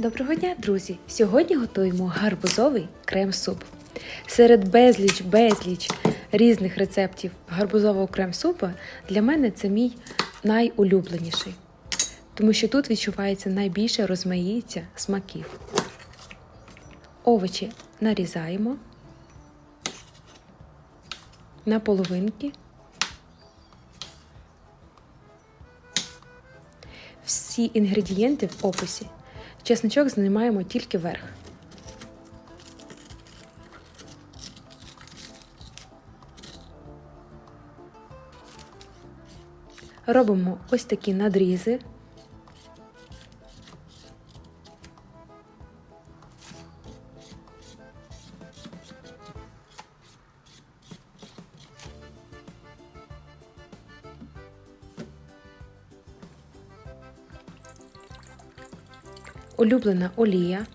Доброго дня, друзі! Сьогодні готуємо гарбузовий крем-суп. Серед безліч безліч різних рецептів гарбузового крем-супа для мене це мій найулюбленіший, тому що тут відчувається найбільше розмаїття смаків. Овочі нарізаємо на половинки. Всі інгредієнти в описі. Чесничок знімаємо тільки верх. Робимо ось такі надрізи. Улюблена олія,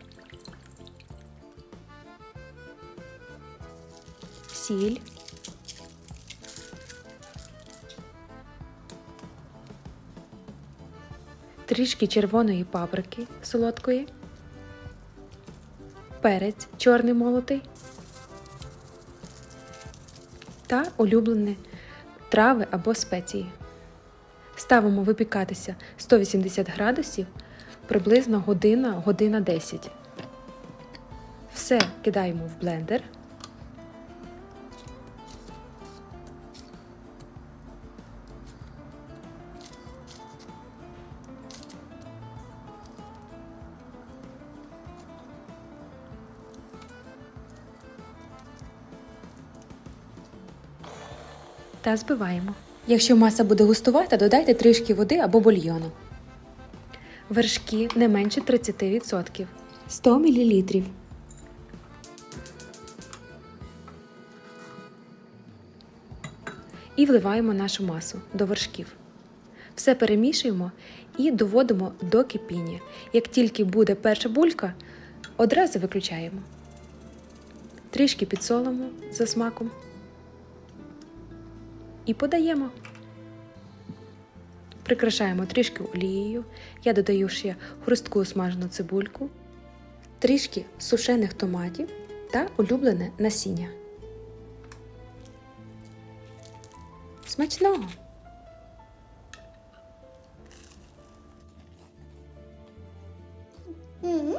сіль, трішки червоної паприки солодкої, перець чорний молотий. Та улюблені трави або спеції. Ставимо випікатися 180 градусів приблизно година, година 10. Все кидаємо в блендер. Та збиваємо. Якщо маса буде густувата, додайте трішки води або бульйону. Вершки не менше 30%. 100 мл. І вливаємо нашу масу до вершків. Все перемішуємо і доводимо до кипіння. Як тільки буде перша булька, одразу виключаємо. Трішки підсолимо за смаком і подаємо. Прикрашаємо трішки олією. Я додаю ще хрустку смажену цибульку, трішки сушених томатів та улюблене насіння. Смачного! М,